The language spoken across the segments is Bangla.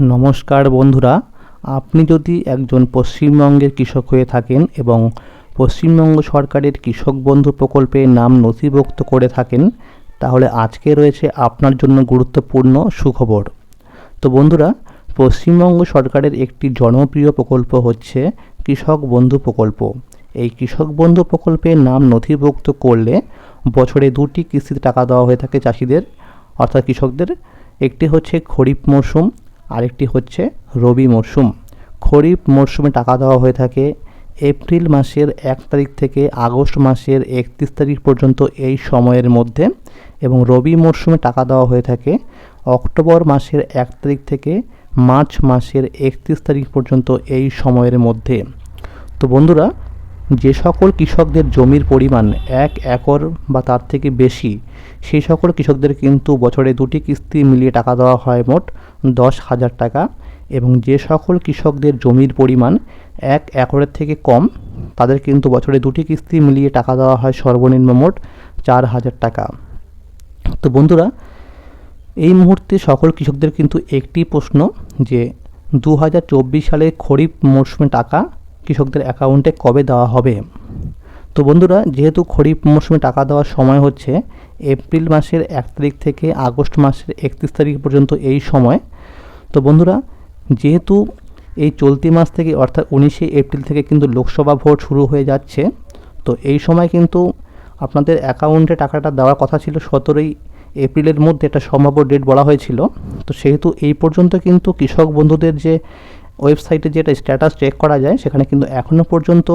নমস্কার বন্ধুরা, আপনি যদি একজন পশ্চিমবঙ্গের কৃষক হয়ে থাকেন এবং পশ্চিমবঙ্গ সরকারের কৃষক বন্ধু প্রকল্পে নাম নথিভুক্ত করে থাকেন, তাহলে আজকে রয়েছে আপনার জন্য গুরুত্বপূর্ণ সুখবর। তো বন্ধুরা, পশ্চিমবঙ্গ সরকারের একটি জনপ্রিয় প্রকল্প হচ্ছে কৃষক বন্ধু প্রকল্প। এই কৃষক বন্ধু প্রকল্পে নাম নথিভুক্ত করলে বছরে দুটি কিস্তিতে টাকা দেওয়া হয়ে থাকে চাষিদের, অর্থাৎ কৃষকদের। একটি হচ্ছে খরিফ মরশুম আরেকটি হচ্ছে রবি মরশুম খরিফ মরশুমে টাকা দেওয়া হয়ে থাকে এপ্রিল মাসের এক তারিখ থেকে আগস্ট মাসের একত্রিশ তারিখ পর্যন্ত এই সময়ের মধ্যে এবং রবি মরশুমে টাকা দেওয়া হয়ে থাকে অক্টোবর মাসের এক তারিখ থেকে মার্চ মাসের একত্রিশ তারিখ পর্যন্ত এই সময়ের মধ্যে। তো বন্ধুরা যে সকল কৃষকদের জমির পরিমাণ এক একর বা তার থেকে বেশি, সেই সকল কৃষকদের কিন্তু বছরে দুটি কিস্তি মিলিয়ে টাকা দেওয়া হয় মোট দশ হাজার টাকা এবং যে সকল কৃষকদের জমির পরিমাণ এক একরের থেকে কম, তাদের কিন্তু বছরে দুটি কিস্তি মিলিয়ে টাকা দেওয়া হয় সর্বনিম্ন মোট চার হাজার টাকা। তো বন্ধুরা, এই মুহূর্তে সকল কৃষকদের কিন্তু একটি প্রশ্ন যে দু হাজার চব্বিশ সালে খরিফ মরশুমে টাকা কৃষকদের অ্যাকাউন্টে কবে দেওয়া হবে? তো বন্ধুরা, যেহেতু খরিফ মরশুমে টাকা দেওয়ার সময় হচ্ছে, এপ্রিল মাসের এক তারিখ থেকে আগস্ট মাসের একত্রিশ তারিখ পর্যন্ত এই সময়, তো বন্ধুরা, যেহেতু এই চলতি মাস থেকে, অর্থাৎ উনিশে এপ্রিল থেকে কিন্তু লোকসভা ভোট শুরু হয়ে যাচ্ছে, তো এই সময় কিন্তু আপনাদের অ্যাকাউন্টে টাকাটা দেওয়ার কথা ছিল সতেরোই এপ্রিলের মধ্যে, একটা সম্ভাব্য ডেট বলা হয়েছিল। তো সেহেতু এই পর্যন্ত কিন্তু কৃষক বন্ধুদের যে ওয়েবসাইটে যেটা স্ট্যাটাস চেক করা যায়, সেখানে কিন্তু এখনও পর্যন্ত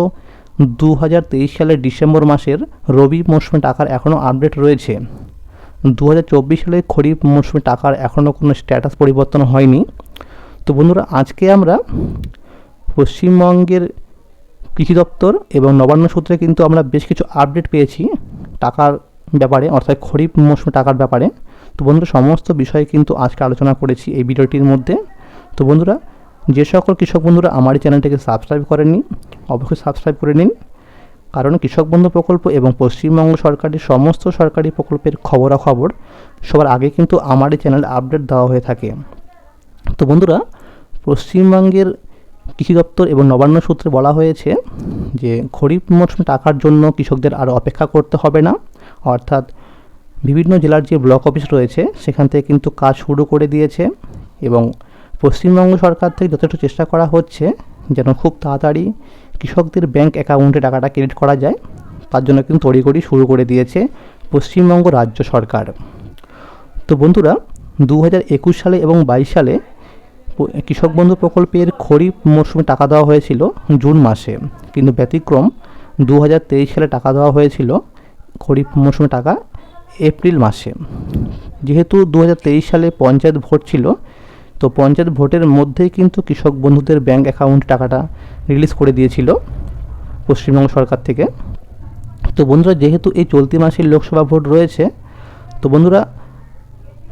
দু হাজার তেইশ সালের ডিসেম্বর মাসের রবি মরশুমে টাকার এখনও আপডেট রয়েছে। দু সালের খরিফ মরশুমে টাকার এখনও কোনো স্ট্যাটাস পরিবর্তন হয়নি। তো বন্ধুরা, আজকে আমরা পশ্চিমবঙ্গের কৃষি দপ্তর এবং নবান্ন সূত্রে কিন্তু আমরা বেশ কিছু আপডেট পেয়েছি টাকার ব্যাপারে, অর্থাৎ খরিফ মৌসুমে টাকার ব্যাপারে। তো বন্ধুরা, সমস্ত বিষয়ে কিন্তু আজকে আলোচনা করেছি এই ভিডিওটির মধ্যে। তো বন্ধুরা যে সকল কৃষক বন্ধুরা আমার এই চ্যানেলটিকে সাবস্ক্রাইব করেননি, অবশ্যই সাবস্ক্রাইব করে নিন। কারণ কৃষক বন্ধু প্রকল্প এবং পশ্চিমবঙ্গ সরকারের সমস্ত সরকারি প্রকল্পের খবরাখবর সবার আগে কিন্তু আমার এই চ্যানেলে আপডেট দেওয়া হয়ে থাকে। তো বন্ধুরা, পশ্চিমবঙ্গের কৃষি দপ্তর এবং নবান্ন সূত্রে বলা হয়েছে যে, খরিফ মরশুমে টাকার জন্য কৃষকদের আর অপেক্ষা করতে হবে না। অর্থাৎ বিভিন্ন জেলার যে ব্লক অফিস রয়েছে, সেখান থেকে কিন্তু কাজ শুরু করে দিয়েছে এবং পশ্চিমবঙ্গ সরকার থেকে যথেষ্ট চেষ্টা করা হচ্ছে যেন খুব তাড়াতাড়ি কৃষকদের ব্যাংক অ্যাকাউন্টে টাকাটা ক্রেডিট করা যায়। তার জন্য কিন্তু তড়িঘড়ি শুরু করে দিয়েছে পশ্চিমবঙ্গ রাজ্য সরকার। তো বন্ধুরা দু হাজার একুশ সালে এবং বাইশ সালে কৃষক বন্ধু প্রকল্পের খরিফ মরশুমে টাকা দেওয়া হয়েছিল জুন মাসে। কিন্তু ব্যতিক্রম দু হাজার তেইশ সালে টাকা দেওয়া হয়েছিল খরিফ মরশুমে টাকা এপ্রিল মাসে। যেহেতু দু হাজার তেইশ সালে পঞ্চায়েত ভোট ছিল তো পঞ্চায়েত ভোটের মধ্যেই কিন্তু কৃষক বন্ধুদের ব্যাংক অ্যাকাউন্ট টাকাটা রিলিজ করে দিয়েছিল পশ্চিমবঙ্গ সরকার থেকে। তো বন্ধুরা, যেহেতু এই চলতি মাসের লোকসভা ভোট রয়েছে, তো বন্ধুরা,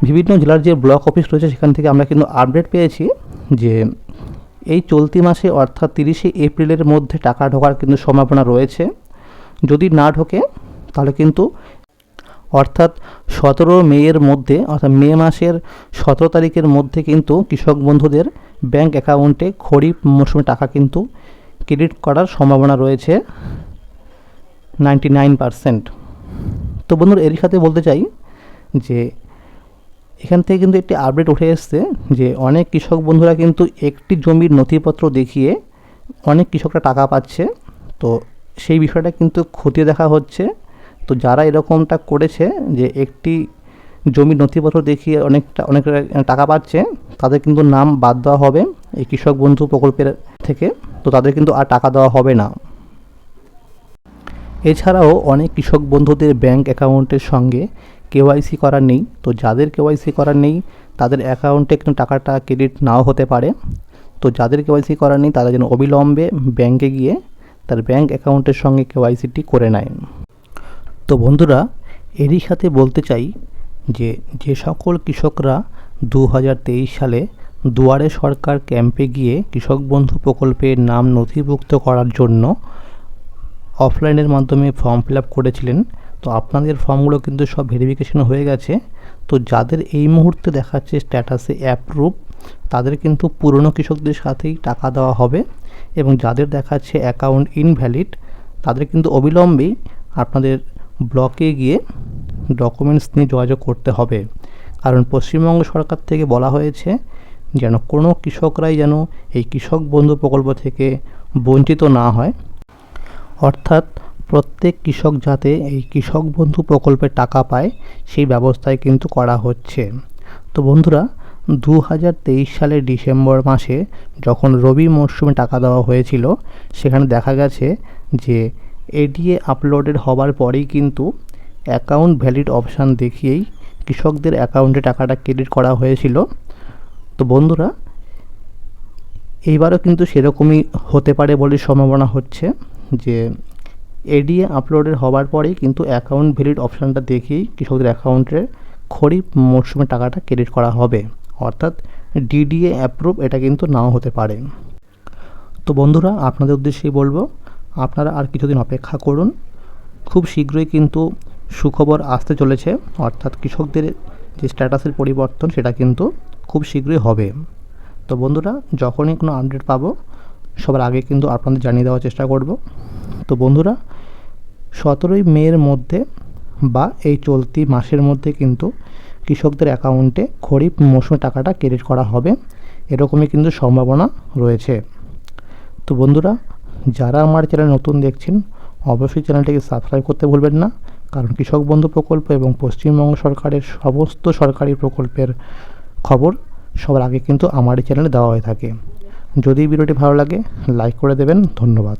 বিভিন্ন জেলার যে ব্লক অফিস রয়েছে, সেখান থেকে আমরা কিন্তু আপডেট পেয়েছি যে এই চলতি মাসে অর্থাৎ তিরিশে এপ্রিলের মধ্যে টাকা ঢোকার কিন্তু সম্ভাবনা রয়েছে। যদি না ঢোকে, তাহলে কিন্তু অর্থাৎ সতেরো মেয়ের মধ্যে, অর্থাৎ মে মাসের সতেরো তারিখের মধ্যে কিন্তু কৃষক বন্ধুদের ব্যাংক অ্যাকাউন্টে খরিফ মরশুমে টাকা কিন্তু ক্রেডিট করার সম্ভাবনা রয়েছে নাইনটি নাইন পারসেন্ট। তো বন্ধুরা এর সাথে বলতে চাই যে এখান থেকে কিন্তু একটি আপডেট উঠে এসছে যে অনেক কৃষক বন্ধুরা কিন্তু একটি জমির নথিপত্র দেখিয়ে অনেক কৃষকরা টাকা পাচ্ছে। তো সেই বিষয়টা কিন্তু খতিয়ে দেখা হচ্ছে। তো যারা এরকমটা করেছে যে একটি জমির নথিপত্র দেখিয়ে অনেকটা, অনেক টাকা পাচ্ছে, তাদের কিন্তু নাম বাদ দেওয়া হবে এই কৃষক বন্ধু প্রকল্পের থেকে। তো তাদের কিন্তু আর টাকা দেওয়া হবে না। এছাড়াও অনেক কৃষক বন্ধুদের ব্যাংক অ্যাকাউন্টের সঙ্গে কেওয়াইসি করার নেই। তো যাদের কেওয়াইসি করার নেই, তাদের অ্যাকাউন্টে কিন্তু টাকাটা ক্রেডিট নাও হতে পারে। তো যাদের কেওয়াইসি করার নেই, তারা যেন অবিলম্বে ব্যাংকে গিয়ে তার ব্যাংক অ্যাকাউন্টের সঙ্গে কেওয়াইসিটি করে নেয়। তো বন্ধুরা, এরই সাথে বলতে চাই যে যে সকল কৃষকরা দু হাজার তেইশ সালে দুয়ারে সরকার ক্যাম্পে গিয়ে কৃষক বন্ধু প্রকল্পের নাম নথিভুক্ত করার জন্য অফলাইনের মাধ্যমে ফর্ম ফিল আপ করেছিলেন। তো আপনাদের ফর্মগুলো কিন্তু সব ভেরিফিকেশন হয়ে গেছে। তো যাদের এই মুহূর্তে দেখাচ্ছে স্ট্যাটাসে অ্যাপ্রুভ, তাদের কিন্তু পুরনো কৃষকদের সাথেই টাকা দেওয়া হবে এবং যাদের দেখাচ্ছে অ্যাকাউন্ট ইনভ্যালিড, তাদের কিন্তু অবিলম্বেই আপনাদের ব্লকে গিয়ে ডকুমেন্টস নিয়ে যোগাযোগ করতে হবে। কারণ পশ্চিমবঙ্গ সরকার থেকে বলা হয়েছে যেন কোনো কৃষকরাই যেন এই কৃষক বন্ধু প্রকল্প থেকে বঞ্চিত না হয়। অর্থাৎ প্রত্যেক কৃষক যাতে এই কৃষক বন্ধু প্রকল্পের টাকা পায়, সেই ব্যবস্থায় কিন্তু করা হচ্ছে। তো বন্ধুরা দু হাজার তেইশ সালের ডিসেম্বর মাসে যখন রবি মরশুমে টাকা দেওয়া হয়েছিল, সেখানে দেখা গেছে যে এডিএ আপলোডেড হবার পরেই কিন্তু অ্যাকাউন্ট ভ্যালিড অপশান দেখিয়েই কৃষকদের অ্যাকাউন্টে টাকাটা ক্রেডিট করা হয়েছিল। তো বন্ধুরা, এইবারও কিন্তু সেরকমই হতে পারে বলে সম্ভাবনা হচ্ছে যে এডিএ আপলোডের হওয়ার পরেই কিন্তু অ্যাকাউন্ট ভ্যালিড অপশানটা দেখেই কৃষকদের অ্যাকাউন্টে খরিফ মরশুমে টাকাটা ক্রেডিট করা হবে। অর্থাৎ ডিডিএ অ্যাপ্রুভ এটা কিন্তু নাও হতে পারে। তো বন্ধুরা, আপনাদের উদ্দেশ্যেই বলব আপনারা আর কিছুদিন অপেক্ষা করুন। খুব শীঘ্রই কিন্তু সুখবর আসতে চলেছে। অর্থাৎ কৃষকদের যে স্ট্যাটাসের পরিবর্তন, সেটা কিন্তু খুব শীঘ্রই হবে। তো বন্ধুরা, যখনই কোনো আপডেট পাবো, সবার আগে কিন্তু আপনাদের জানিয়ে দেওয়ার চেষ্টা করব। তো বন্ধুরা, সতেরোই মের মধ্যে বা এই চলতি মাসের মধ্যে কিন্তু কৃষকদের অ্যাকাউন্টে খরিফ মৌসুমে টাকাটা ক্রেডিট করা হবে, এরকমই কিন্তু সম্ভাবনা রয়েছে। তো বন্ধুরা যারা আমার চ্যানেল নতুন দেখছেন, অবশ্যই চ্যানেলটিকে সাবস্ক্রাইব করতে ভুলবেন না, কারণ কৃষক বন্ধু প্রকল্প এবং পশ্চিমবঙ্গ সরকারের সমস্ত সরকারি প্রকল্পের খবর সবার আগে কিন্তু আমার চ্যানেলে দেওয়া হয়ে থাকে। যদি ভিডিওটি ভালো লাগে লাইক করে দেবেন। ধন্যবাদ।